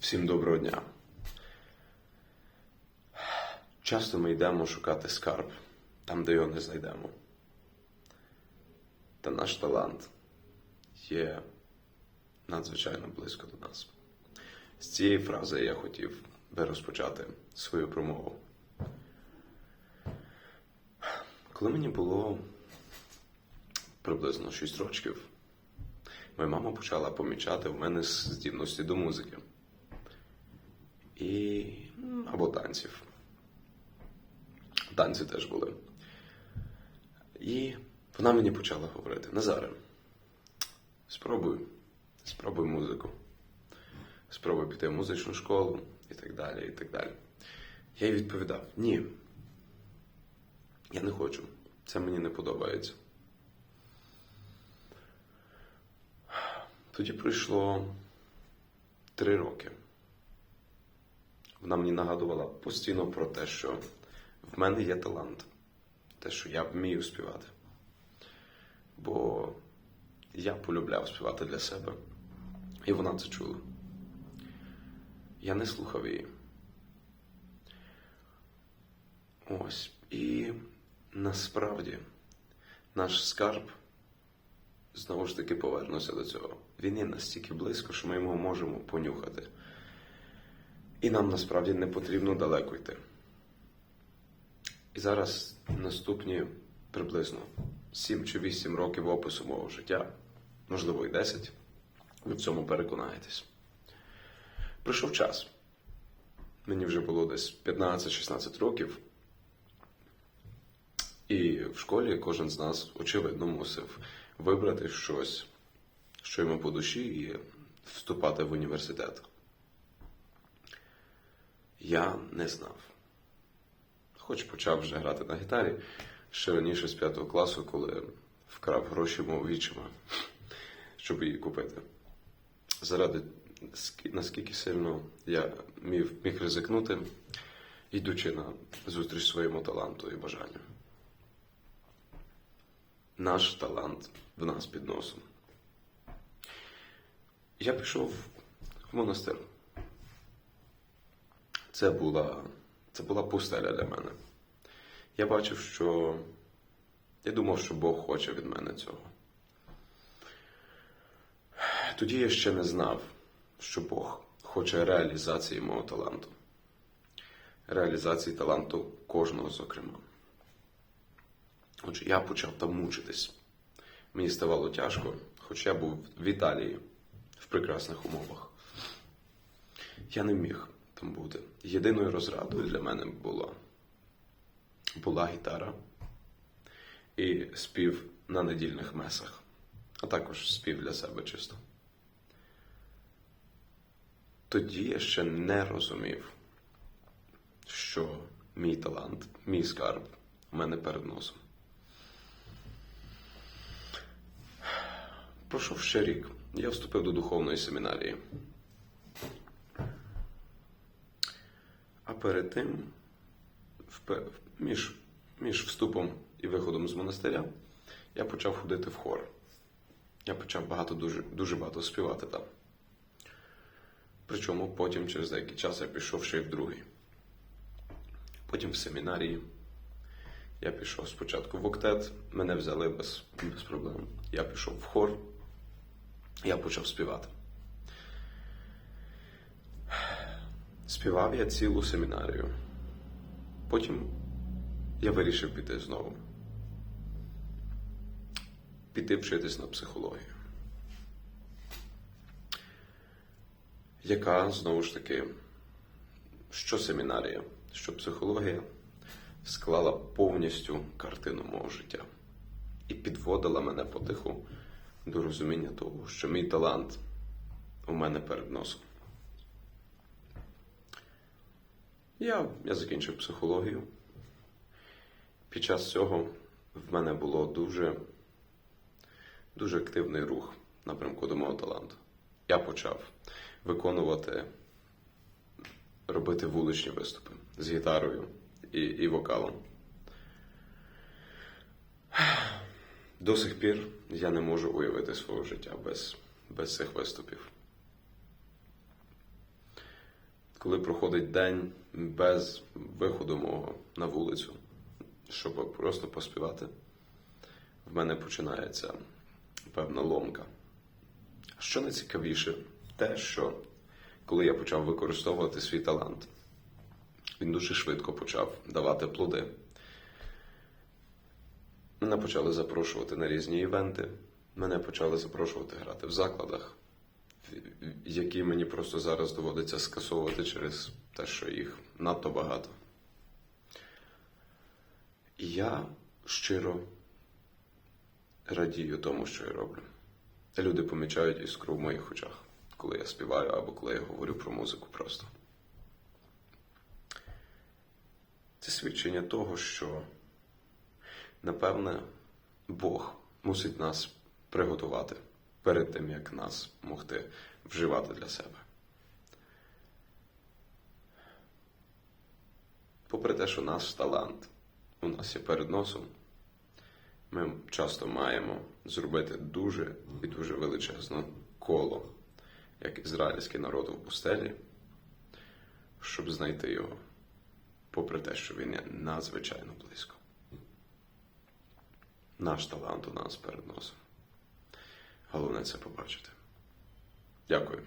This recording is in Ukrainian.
Всім доброго дня. Часто ми йдемо шукати скарб там, де його не знайдемо. Та наш талант є надзвичайно близько до нас. З цієї фрази я хотів би розпочати свою промову. Коли мені було приблизно 6 років, моя мама почала помічати в мене здібності до музики. І або танців. Танці теж були. І вона мені почала говорити: Назаре, спробуй, спробуй музику. Спробуй піти в музичну школу і так далі, і так далі. Я їй відповідав: ні. Я не хочу. Це мені не подобається. Тоді пройшло три роки. Вона мені нагадувала постійно про те, що в мене є талант, те, що я вмію співати. Бо я полюбляв співати для себе, і вона це чула. Я не слухав її. Ось. І насправді наш скарб знову ж таки повернуся до цього. Він є настільки близько, що ми його можемо понюхати. І нам насправді не потрібно далеко йти. І зараз наступні приблизно 7 чи 8 років опису мого життя, можливо, і 10, ви в цьому переконаєтесь. Прийшов час. Мені вже було десь 15-16 років. І в школі кожен з нас, очевидно, мусив вибрати щось, що йому по душі, і вступати в університет. Я не знав. Хоч почав вже грати на гітарі ще раніше з п'ятого класу, коли вкрав гроші мого вічима, щоб її купити. Заради наскільки сильно я міг, міг ризикнути, йдучи на зустріч своєму таланту і бажанню. Наш талант в нас під носом. Я пішов в монастир. Це була, це була пустеля для мене. Я бачив, що я думав, що Бог хоче від мене цього. Тоді я ще не знав, що Бог хоче реалізації мого таланту, реалізації таланту кожного, зокрема. Отже, я почав там мучитись. Мені ставало тяжко, хоч я був в Італії в прекрасних умовах. Я не міг там бути. Єдиною розрадою для мене була, була гітара і спів на недільних месах, а також спів для себе чисто. Тоді я ще не розумів, що мій талант, мій скарб у мене перед носом. Пройшов ще рік. Я вступив до духовної семінарії. Перед тим, між, між вступом і виходом з монастиря, я почав ходити в хор. Я почав багато, дуже, дуже багато співати там. Причому потім, через деякий час, я пішов ще й в другий. Потім в семінарії. Я пішов спочатку в октет, мене взяли без, без проблем. Я пішов в хор, я почав співати. Співав я цілу семінарію. Потім я вирішив піти знову. Піти вчитись на психологію. Яка знову ж таки, що семінарія, що психологія склала повністю картину мого життя і підводила мене потиху до розуміння того, що мій талант у мене перед носом. Я, я закінчив психологію. Під час цього в мене було дуже, дуже активний рух напрямку до мого таланту. Я почав виконувати, робити вуличні виступи з гітарою і, і вокалом. До сих пір я не можу уявити свого життя без, без цих виступів. Коли проходить день без виходу мого на вулицю, щоб просто поспівати, в мене починається певна ломка. Що найцікавіше, те, що коли я почав використовувати свій талант, він дуже швидко почав давати плоди. Мене почали запрошувати на різні івенти, мене почали запрошувати грати в закладах, які мені просто зараз доводиться скасовувати через те, що їх надто багато. Я щиро радію тому, що я роблю. Люди помічають іскру в моїх очах, коли я співаю або коли я говорю про музику просто. Це свідчення того, що, напевне, Бог мусить нас приготувати перед тим, як нас могти вживати для себе. Попри те, що наш талант у нас є перед носом, ми часто маємо зробити дуже і дуже величезне коло, як ізраїльський народ у пустелі, щоб знайти його, попри те, що він є надзвичайно близько. Наш талант у нас перед носом. Головне це побачити. Дякую.